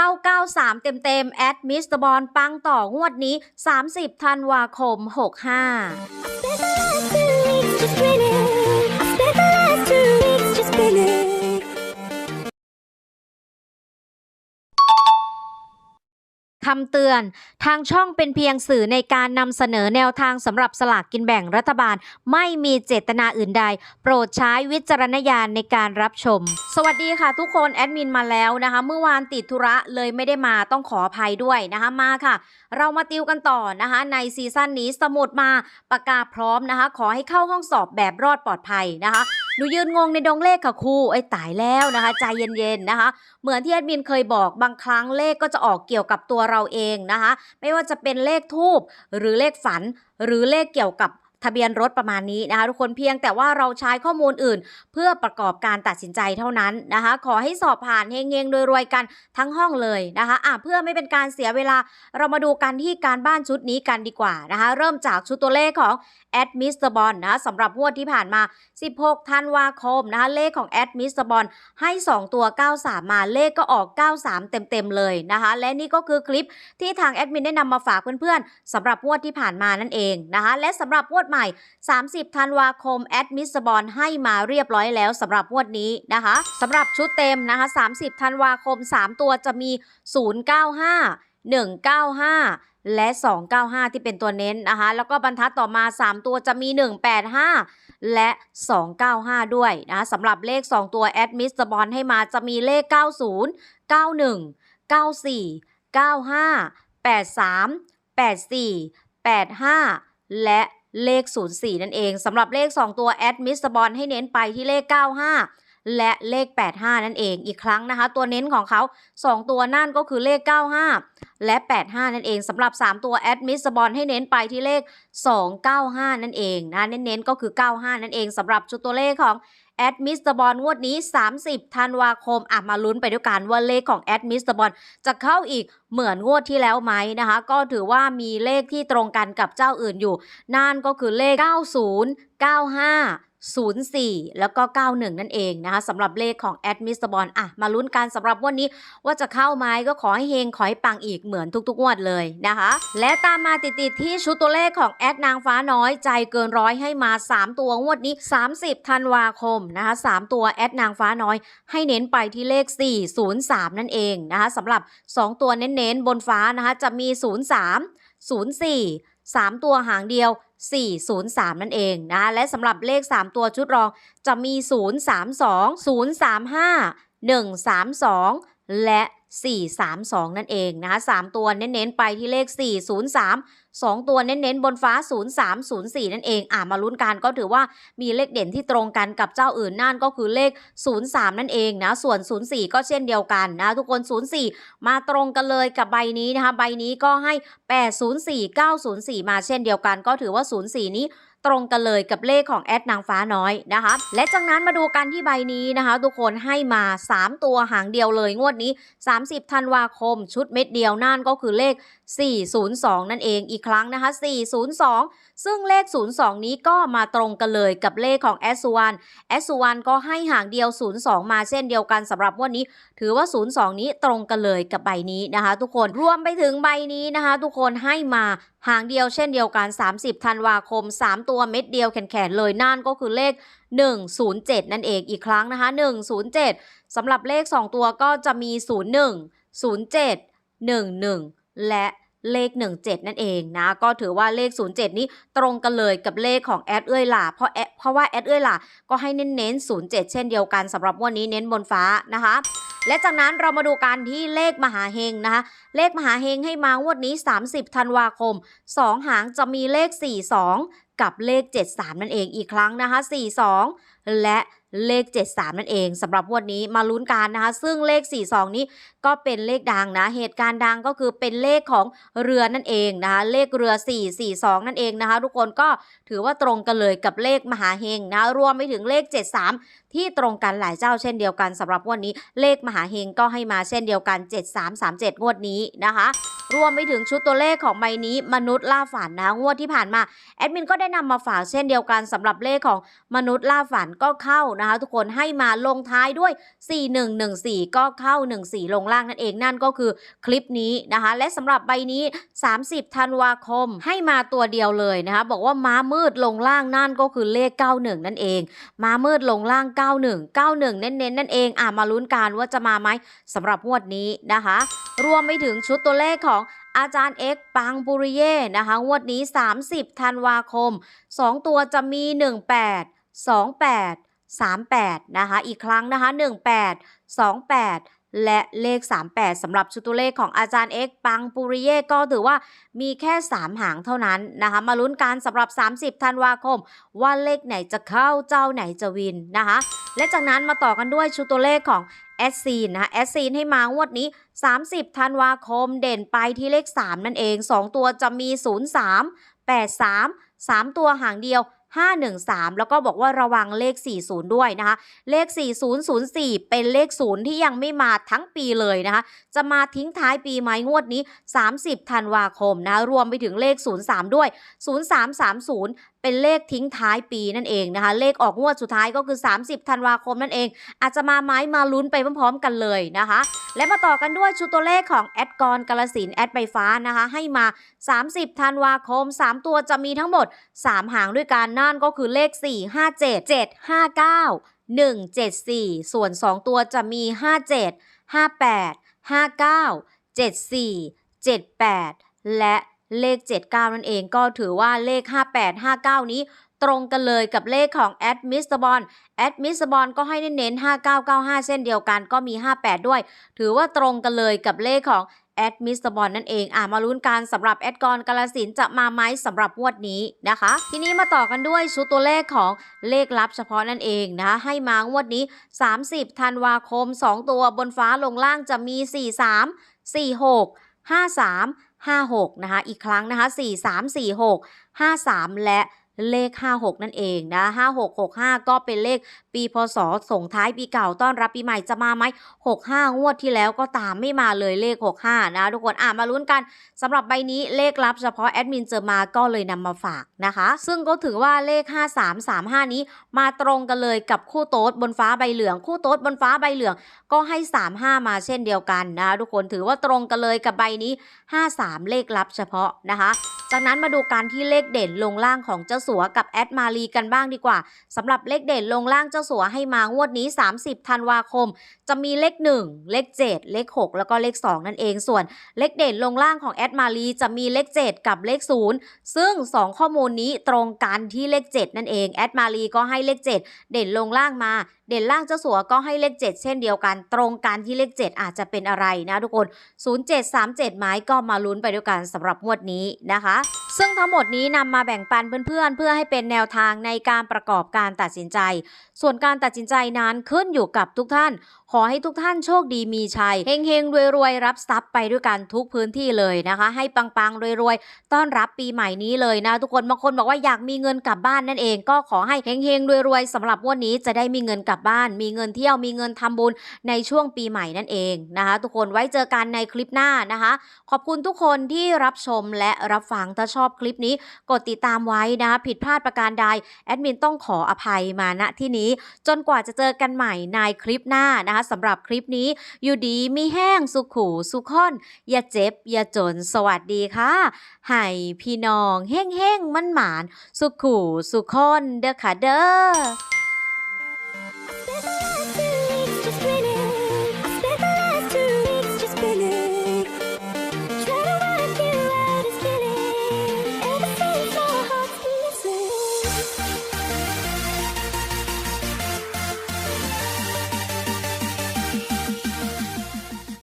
เข้า 93 เต็มๆ แอดมิสเตอร์บอลปังต่องวดนี้ 30 ธันวาคม 65 คำเตือน ทางช่องเป็นเพียงสื่อในการนำเสนอแนวทางสำหรับสลากกินแบ่งรัฐบาล ไม่มีเจตนาอื่นใด โปรดใช้วิจารณญาณในการรับชม สวัสดีค่ะทุกคนแอดมินมาแล้วนะคะ เมื่อวานติดธุระเลยไม่ได้มาต้องขออภัยด้วยนะคะมาค่ะ เรามาติวกันต่อนะคะในซีซั่นนี้สมุดมาปากกาพร้อมนะคะ ขอให้เข้าห้องสอบแบบรอดปลอดภัยนะคะ หนูยืนงงในดงเลขค่ะครูไอ้ตายแล้วนะคะ ใจเย็นๆนะคะ เหมือนที่แอดมินเคยบอกบางครั้งเลขก็จะออกเกี่ยวกับตัวเราเองนะคะ ไม่ว่าจะเป็นเลขทูบหรือเลขฝัน หรือเลขเกี่ยวกับ ทะเบียนรถประมาณนี้นะคะทุกคนเพียงแต่ว่าเราใช้ข้อมูลอื่น เพื่อประกอบการตัดสินใจเท่านั้นนะคะ ขอให้สอบผ่านเฮงๆโดยรวยๆกันทั้งห้องเลยนะคะอะเพื่อไม่เป็นการเสียเวลาเรามาดูกันที่การบ้านชุดนี้กันดีกว่านะคะเริ่มจากชุดตัวเลขของแอดมิสเตอร์บอลนะะสำหรับงวดที่ผ่านมา 16 ธันวาคมนะคะเลขของแอดมิสเตอร์บอลให้ 2 ตัว 93 มาเลขก็ออก 93 เต็มๆเลยนะคะและนี่ก็คือคลิปที่ทางแอดมินได้นำมาฝากเพื่อนๆสำหรับงวดที่ผ่านมานั่นเองนะคะและสำหรับงวดใหม่ 30 ธันวาคมแอดมิสบอลให้มาเรียบร้อยแล้วสำหรับงวดนี้นะคะสำหรับชุดเต็มนะคะ 30 ธันวาคม 3 ตัวจะมี 095 195 และ 295 ที่เป็นตัวเน้นนะคะ แล้วก็บรรทัดต่อมา 3 ตัวจะมี 185 และ 295 ด้วยนะคะสำหรับเลข 2 ตัวแอดมิสบอลให้มาจะมีเลข 90 91 94 95 83 84 85 และ เลข 04 นั่นเองสำหรับเลข 2 ตัวแอดมิสบอลให้เน้นไปที่เลข 95 และเลข 85 นั่นเองอีกครั้งนะคะ ตัวเน้นของเขา 2 ตัวนั่นก็คือเลข 95 และ 85 นั่นเองสำหรับ 3 ตัวแอดมิสบอลให้เน้นไปที่เลข 295 นั่นเองนะเน้นๆก็คือ 95 นั่นเองสำหรับชุดตัวเลขของ แอดมิสตบอลงวดนี้ 30ธันวาคมอะมาลุ้นไปด้วยกันว่าเลขของแอดมิสตบอลจะเข้าอีกเหมือนงวดที่แล้วไหมนะคะ ก็ถือว่ามีเลขที่ตรงกันกับเจ้าอื่นอยู่ นั่นก็คือเลข 90 95 04 แล้วก็ 91 นั่นเองนะคะสำหรับเลขของแอดมิสบอลอะมาลุ้นกันสำหรับวันนี้ว่าจะเข้าไหมก็ขอให้เฮงขอให้ปังอีกเหมือนทุกๆงวดเลยนะคะ และตามมาติดๆที่ชุดตัวเลขของแอดนางฟ้าน้อยใจเกินร้อยให้มา 3 ตัวงวดนี้ 30 ธันวาคมนะคะ3ตัวแอดนางฟ้าน้อย ให้เน้นไปที่เลข 403 นั่นเองนะคะสำหรับ 2 ตัวเน้นๆบนฟ้านะคะจะมี 03 04 3 ตัวหางเดียว 403 นั่นเองนะและสำหรับเลข 3 ตัวชุดรองจะมี 032 035 132 และ 432 นั่นเองนะคะ3ตัวเน้นๆไปที่เลข 403 2 ตัวเน้นๆบนฟ้า 0304 นั่นเอง อ่ามาลุ้นกันก็ถือว่ามีเลขเด่นที่ตรงกันกับเจ้าอื่นนั่นก็คือเลข 03 นั่นเองนะ ส่วน 04 ก็เช่นเดียวกันนะ ทุกคน 04 มาตรงกันเลยกับใบนี้นะคะ ใบนี้ก็ให้ 804 904 มาเช่นเดียวกัน ก็ถือว่า 04 นี้ ตรงกันเลยกับเลขของแอดนางฟ้าน้อยนะคะ และจากนั้นมาดูกันที่ใบนี้นะคะ ทุกคนให้มา 3 ตัวหางเดียวเลยงวดนี้ 30ธันวาคม ชุดเม็ดเดียวนั่นก็คือเลข 402 นั่นเองอีกครั้งนะคะ 402 ซึ่งเลข 02 นี้ก็มาตรงกันเลยกับเลขของ s 1 s 1ก็ให้หางเดียว 02 มาเช่นเดียวกันสำหรับงวันนี้ ถือว่า 02 นี้ตรงกันเลยกับใบนี้นะคะ ทุกคนรวมไปถึงใบนี้นะคะ ทุกคนให้มาหางเดียวเช่นเดียวกัน 30 ธันวาคม 3 ตัวเม็ดเดียวแขนๆเลยนั่นก็คือเลข 107 นั่นเองอีกครั้งนะคะ 107 สำหรับเลข 2 ตัวก็จะมี 01 07 11 และ เลข 17 นั่นเองนะ ก็ถือว่าเลข 07 นี้ตรงกันเลยกับเลขของแอดเอ้ยหล่าเพราะแอดเพราะว่าแอดเอ้ยหล่าก็ให้เน้นๆ07 เช่นเดียวกันสำหรับวันนี้เน้นบนฟ้านะคะ และจากนั้นเรามาดูกันที่เลขมหาเฮงนะคะ เลขมหาเฮงให้มางวดนี้ 30 ธันวาคม 2 หางจะมีเลข 42 กับเลข 73 นั่นเองอีกครั้งนะคะ 42 และ เลข 73 นั่นเองสำหรับงวดนี้มาลุ้นกันนะคะ ซึ่งเลข 42 นี้ก็เป็นเลขดังนะ เหตุการณ์ดังก็คือเป็นเลขของเรือนั่นเองนะคะ เลขเรือ 442 นั่นเองนะคะ ทุกคนก็ถือว่าตรงกันเลยกับเลขมหาเฮงนะรวมไปถึงเลข 73 ที่ตรงกันหลายเจ้าเช่นเดียวกันสำหรับงวันนี้เลขมหาเฮงก็ให้มาเช่นเดียวกัน 7337 งวดนี้นะคะรวมไปถึงชุดตัวเลขของใบนี้มนุษย์ล่าฝันนะงวดที่ผ่านมาแอดมินก็ได้นำมาฝากเช่นเดียวกันสำหรับเลขของมนุษย์ล่าฝันก็เข้านะคะทุกคนให้มาลงท้ายด้วย 4114 ก็เข้า 14 ลงล่างางนั่นเองนั่นก็คือคลิปนี้นะคะ และสำหรับใบนี้ 30ธันวาคมให้มาตัวเดียวเลยนะคะ บอกว่าม้ามืดลงล่างนั่นก็คือเลข 91 นั่นเอง ม้ามืดลงล่าง 91 91 เน้นๆนั่นเองอะมาลุ้นกันว่าจะมาไหมสำหรับงวดนี้นะคะ รวมไปถึงชุดตัวเลขของอาจารย์เอ็กปังปุริเย่นะคะงวดนี้ 30ธันวาคม 2 ตัวจะมี 18 28 38 นะคะ อีกครั้งนะคะ 18 28 และเลข 38สำหรับชุดตัวเลขของอาจารย์เอ็กปังปุริเย่ก็ถือว่ามีแค่ 3 หางเท่านั้นนะคะ มาลุ้นกันสำหรับ 30 ธันวาคม ว่าเลขไหนจะเข้าเจ้าไหนจะวินนะคะ และจากนั้นมาต่อกันด้วยชุดตัวเลขของแอดซีนนะคะแอดซีนให้มางวดนี้ 30 ธันวาคมเด่นไปที่เลข 3 นั่นเอง 2 ตัวจะมี 03 83 3 ตัวหางเดียว 513 แล้วก็บอกว่าระวังเลข 40 ด้วยนะคะ เลข 4004 เป็นเลข 0 ที่ยังไม่มาทั้งปีเลยนะคะ จะมาทิ้งท้ายปีไหมงวดนี้ 30 ธันวาคมนะคะรวมไปถึงเลข 03 ด้วย 0330เป็นเลขทิ้งท้ายปีนั่นเองนะคะ เลขออกงวดสุดท้ายก็คือ 30ธันวาคมนั่นเอง อาจจะมาไม้มาลุ้นไปพร้อมๆกันเลยนะคะ และมาต่อกันด้วยชุดตัวเลขของแอดกรกาลสินแอดใบฟ้านะคะ ให้มา 30ธันวาคม 3 ตัวจะมีทั้งหมด 3 หางด้วยกันนั่นก็คือเลข 4 5 7 7 5 9 1 7 4 ส่วน 2 ตัวจะมี 57 58 59 74 78 และ เลข 79 นั่นเองก็ถือว่าเลข 58 59 นี้ตรงกันเลยกับเลขของแอดมิสบอลแอดมิสบอลก็ให้เน้นๆ 5995 เส้นเดียวกันก็มี 58 ด้วย ถือว่าตรงกันเลยกับเลขของแอดมิสบอลนั่นเอง อะ มาลุ้นกันสำหรับแอดกรกาลสินจะมาไหมสำหรับงวดนี้นะคะ ทีนี้มาต่อกันด้วยชุดตัวเลขของเลขลับเฉพาะนั่นเองนะคะให้มางวดนี้ 30ธันวาคม 2 ตัวบนฟ้าลงล่างจะมี 43 46 53 56 นะคะ อีกครั้งนะคะ 43 46 53 และ เลข 56 นั่นเองนะ 5665 ก็เป็นเลขปีพศส่งท้ายปีเก่าต้อนรับปีใหม่จะมาไหม65 งวดที่แล้วก็ตามไม่มาเลยเลข 65 นะ ทุกคนอะมาลุ้นกันสำหรับใบนี้เลขลับเฉพาะแอดมินเจอมาก็เลยนำมาฝากนะคะ ซึ่งก็ถือว่าเลข 5335 นี้มาตรงกันเลยกับคู่โต๊ดบนฟ้าใบเหลือง คู่โต๊ดบนฟ้าใบเหลืองก็ให้ 35 มาเช่นเดียวกันนะ ทุกคนถือว่าตรงกันเลยกับใบนี้ 53 เลขลับเฉพาะนะคะ จากนั้นมาดูการที่เลขเด่นลงล่างของเจ้าสัวกับแอดมารีกันบ้างดีกว่าสำหรับเลขเด่นลงล่างเจ้าสัวให้มางวดนี้ 30ธันวาคม จะมีเลข 1 เลข 7 เลข 6 แล้วก็เลข 2 นั่นเอง ส่วนเลขเด่นลงล่างของแอดมารีจะมีเลข 7 กับเลข 0 ซึ่ง 2 ข้อมูลนี้ตรงกันที่เลข 7 นั่นเองแอดมารีก็ให้เลข 7 เด่นลงล่างมา เด่นล่างเจ้าสัวก็ให้เลข 7 เช่นเดียวกัน ตรงกันที่เลข 7 อาจจะเป็นอะไรนะทุกคน 0737 ไม้ก็มาลุ้นไปด้วยกันสำหรับงวดนี้นะคะ ซึ่งทั้งหมดนี้นำมาแบ่งปันเพื่อนๆ เพื่อให้เป็นแนวทางในการประกอบการตัดสินใจ ส่วนการตัดสินใจนั้นขึ้นอยู่กับทุกท่าน ขอให้ทุกท่านโชคดีมีชัยเฮงๆรวยๆรับทรัพย์ไปด้วยกันทุกพื้นที่เลยนะคะ ให้ปังๆรวยๆต้อนรับปีใหม่นี้เลยนะ ทุกคนบางคนบอกว่าอยากมีเงินกลับบ้านนั่นเอง ก็ขอให้เฮงๆรวยๆสำหรับงวันนี้จะได้มีเงินกลับบ้าน มีเงินเที่ยวมีเงินทำบุญในช่วงปีใหม่นั่นเองนะคะ ทุกคนไว้เจอกันในคลิปหน้านะคะ ขอบคุณทุกคนที่รับชมและรับฟังถ้าชอบคลิปนี้ กดติดตามไว้นะคะผิดพลาดประการใดแอดมินต้องขออภัยมาณที่นี้ จนกว่าจะเจอกันใหม่ในคลิปหน้านะคะสำหรับคลิปนี้อยู่ดีมีแห้งสุขูสุขอนอย่าเจ็บ อย่าจนสวัสดีค่ะให้พี่น้องเฮ้งเฮ้งๆมันหมานสุขูสุขอนเด้อค่ะเด้อ